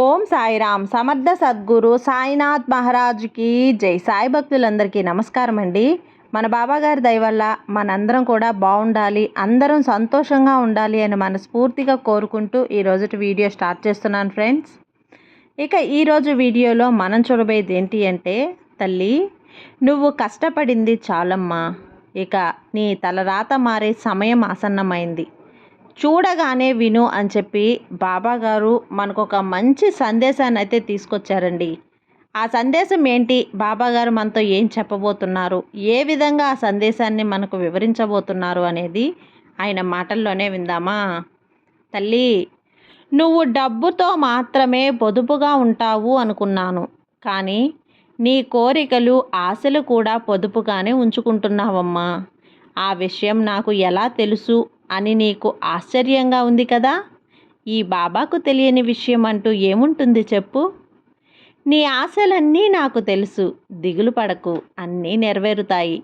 ఓం సాయిరామ్. సమర్థ సద్గురు సాయినాథ్ మహారాజ్కి జై. సాయి భక్తులందరికీ నమస్కారం అండి. మన బాబాగారి దయ వల్ల మనందరం కూడా బాగుండాలి అందరం సంతోషంగా ఉండాలి అని మనస్ఫూర్తిగా కోరుకుంటూ ఈరోజు వీడియో స్టార్ట్ చేస్తున్నాను ఫ్రెండ్స్. ఇక ఈరోజు వీడియోలో మనం చూడబోయేది ఏంటి అంటే తల్లి నువ్వు కష్టపడింది చాలమ్మా. ఇక నీ తలరాత మారే సమయం ఆసన్నమైంది. చూడగానే విను అని చెప్పి బాబా గారు మనకు ఒక మంచి సందేశాన్ని అయితే తీసుకొచ్చారండి. ఆ సందేశం ఏంటి? బాబా గారు మనతో ఏం చెప్పబోతున్నారు? ఏ విధంగా ఆ సందేశాన్ని మనకు వివరించబోతున్నారు అనేది ఆయన మాటల్లోనే విందామా? తల్లి నువ్వు డబ్బుతో మాత్రమే పొదుపుగా ఉంటావు అనుకున్నాను. కానీ నీ కోరికలు ఆశలు కూడా పొదుపుగానే ఉంచుకుంటున్నావమ్మా. ఆ విషయం నాకు ఎలా తెలుసు? అని నీకు ఆశ్చర్యంగా ఉంది కదా? ఈ బాబాకు తెలియని విషయం అంటూ ఏముంటుంది చెప్పు? నీ ఆశలన్నీ నాకు తెలుసు దిగులు పడకు అన్నీ నెరవేరుతాయి.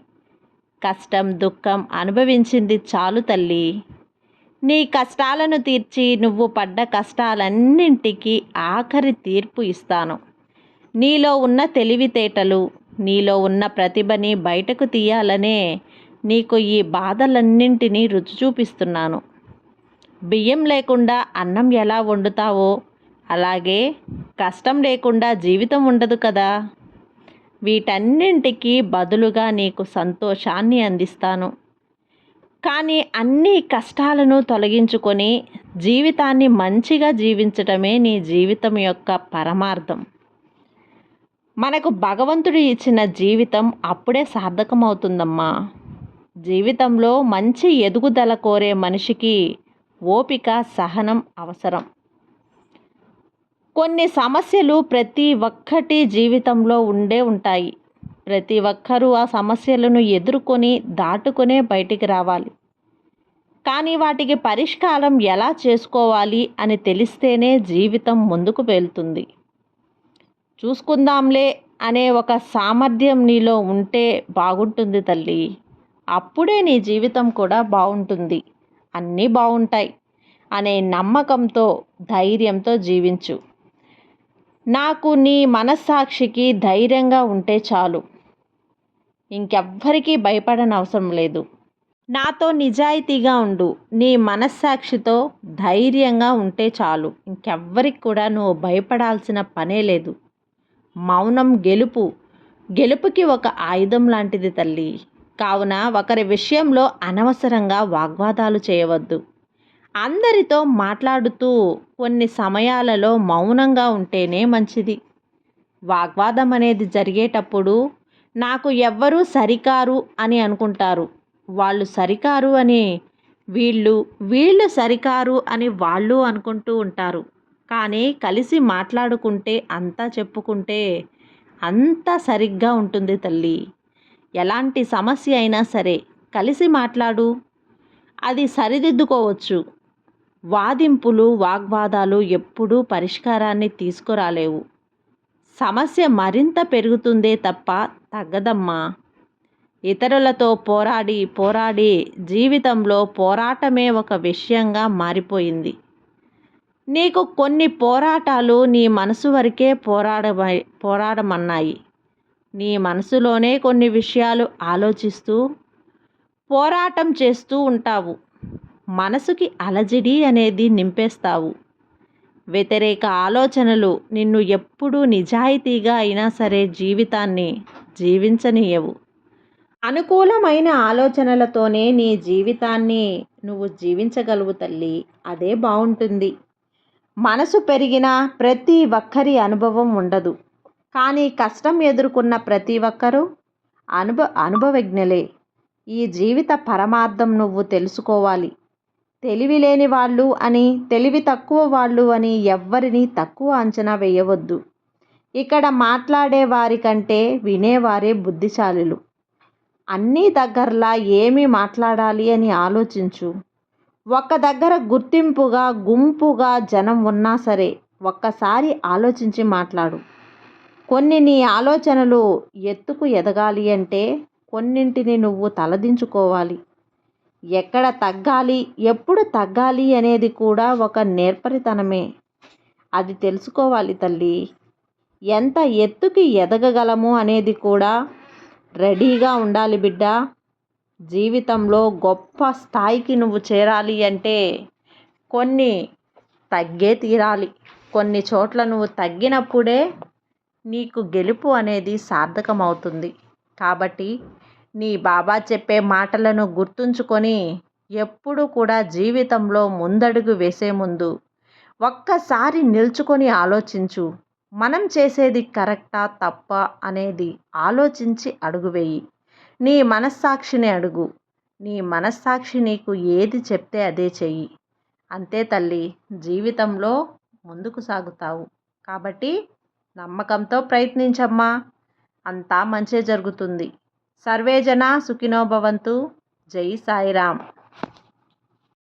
కష్టం దుఃఖం అనుభవించింది చాలు తల్లి. నీ కష్టాలను తీర్చి నువ్వు పడ్డ కష్టాలన్నింటికి ఆఖరి తీర్పు ఇస్తాను. నీలో ఉన్న తెలివితేటలు నీలో ఉన్న ప్రతిభని బయటకు తీయాలనే నీకు ఈ బాధలన్నింటినీ రుచి చూపిస్తున్నాను. బియ్యం లేకుండా అన్నం ఎలా వండుతావో? అలాగే కష్టం లేకుండా జీవితం ఉండదు కదా? వీటన్నింటికి బదులుగా నీకు సంతోషాన్ని అందిస్తాను. కానీ అన్ని కష్టాలను తొలగించుకొని జీవితాన్ని మంచిగా జీవించటమే నీ జీవితం యొక్క పరమార్థం. మనకు భగవంతుడు ఇచ్చిన జీవితం అప్పుడే సార్థకమవుతుందమ్మా. జీవితంలో మంచి ఎదుగుదల కోరే మనిషికి ఓపిక సహనం అవసరం. కొన్ని సమస్యలు ప్రతి ఒక్కటి జీవితంలో ఉండే ఉంటాయి. ప్రతి ఒక్కరూ ఆ సమస్యలను ఎదుర్కొని దాటుకునే బయటికి రావాలి. కానీ వాటికి పరిష్కారం ఎలా చేసుకోవాలి అని తెలిస్తేనే జీవితం ముందుకు వెళ్తుంది. చూసుకుందాంలే అనే ఒక సామర్థ్యం నీలో ఉంటే బాగుంటుంది తల్లి. అప్పుడే నీ జీవితం కూడా బాగుంటుంది. అన్నీ బాగుంటాయి అనే నమ్మకంతో ధైర్యంతో జీవించు. నాకు నీ మనస్సాక్షికి ధైర్యంగా ఉంటే చాలు. ఇంకెవ్వరికీ భయపడని అవసరం లేదు. నాతో నిజాయితీగా ఉండు. నీ మనస్సాక్షితో ధైర్యంగా ఉంటే చాలు. ఇంకెవ్వరికి కూడా నువ్వు భయపడాల్సిన పనే లేదు. మౌనం గెలుపు. గెలుపుకి ఒక ఆయుధం లాంటిది తల్లి. కావున ఒకరి విషయంలో అనవసరంగా వాగ్వాదాలు చేయవద్దు. అందరితో మాట్లాడుతూ కొన్ని సమయాలలో మౌనంగా ఉంటేనే మంచిది. వాగ్వాదం అనేది జరిగేటప్పుడు నాకు ఎవ్వరూ సరికారు అని అనుకుంటారు. వాళ్ళు సరికారు అని వీళ్ళు వీళ్ళు సరికారు అని వాళ్ళు అనుకుంటూ ఉంటారు. కానీ కలిసి మాట్లాడుకుంటే అంతా చెప్పుకుంటే అంతా సరిగ్గా ఉంటుంది తల్లి. ఎలాంటి సమస్య అయినా సరే కలిసి మాట్లాడు. అది సరిదిద్దుకోవచ్చు. వాదింపులు వాగ్వాదాలు ఎప్పుడూ పరిష్కారాన్ని తీసుకురాలేవు. సమస్య మరింత పెరుగుతుందే తప్ప తగ్గదమ్మా. ఇతరులతో పోరాడి పోరాడి జీవితంలో పోరాటమే ఒక విషయంగా మారిపోయింది. నీకు కొన్ని పోరాటాలు నీ మనసు వరకే పోరాడ పోరాడమన్నాయి. నీ మనసులోనే కొన్ని విషయాలు ఆలోచిస్తూ పోరాటం చేస్తూ ఉంటావు. మనసుకి అలజిడి అనేది నింపేస్తావు. వ్యతిరేక ఆలోచనలు నిన్ను ఎప్పుడూ నిజాయితీగా అయినా సరే జీవితాన్ని జీవించనీయవు. అనుకూలమైన ఆలోచనలతోనే నీ జీవితాన్ని నువ్వు జీవించగలుగు తల్లి. అదే బాగుంటుంది మనసు పెరిగిన ప్రతి ఒక్కరి అనుభవం ఉండదు. కానీ కష్టం ఎదుర్కొన్న ప్రతి ఒక్కరూ అనుభ అనుభవజ్ఞలే. ఈ జీవిత పరమార్థం నువ్వు తెలుసుకోవాలి. తెలివి లేని వాళ్ళు అని తెలివి తక్కువ వాళ్ళు అని ఎవ్వరిని తక్కువ అంచనా వేయవద్దు. ఇక్కడ మాట్లాడే వారికంటే వినేవారే బుద్ధిశాలులు. అన్నీ దగ్గరలా ఏమి మాట్లాడాలి అని ఆలోచించు. ఒక్క దగ్గర గుర్తింపుగా గుంపుగా జనం ఉన్నా సరే ఒక్కసారి ఆలోచించి మాట్లాడు. కొన్ని నీ ఆలోచనలు ఎత్తుకు ఎదగాలి అంటే కొన్నింటిని నువ్వు తలదించుకోవాలి. ఎక్కడ తగ్గాలి ఎప్పుడు తగ్గాలి అనేది కూడా ఒక నేర్పరితనమే. అది తెలుసుకోవాలి తల్లి. ఎంత ఎత్తుకి ఎదగగలము అనేది కూడా రెడీగా ఉండాలి బిడ్డ. జీవితంలో గొప్ప స్థాయికి నువ్వు చేరాలి అంటే కొన్ని తగ్గే తీరాలి. కొన్ని చోట్ల నువ్వు తగ్గినప్పుడే నీకు గెలుపు అనేది సార్థకమవుతుంది. కాబట్టి నీ బాబా చెప్పే మాటలను గుర్తుంచుకొని ఎప్పుడు కూడా జీవితంలో ముందడుగు వేసే ముందు ఒక్కసారి నిల్చుకొని ఆలోచించు. మనం చేసేది కరెక్టా తప్ప అనేది ఆలోచించి అడుగువేయి నీ మనస్సాక్షిని అడుగు. నీ మనస్సాక్షి నీకు ఏది చెప్తే అదే చెయ్యి. అంతే తల్లి జీవితంలో ముందుకు సాగుతావు. కాబట్టి నమ్మకంతో ప్రయత్నించమ్మా. అంతా మంచే జరుగుతుంది. సర్వేజన సుఖినో భవంతు. జై సాయిరామ్.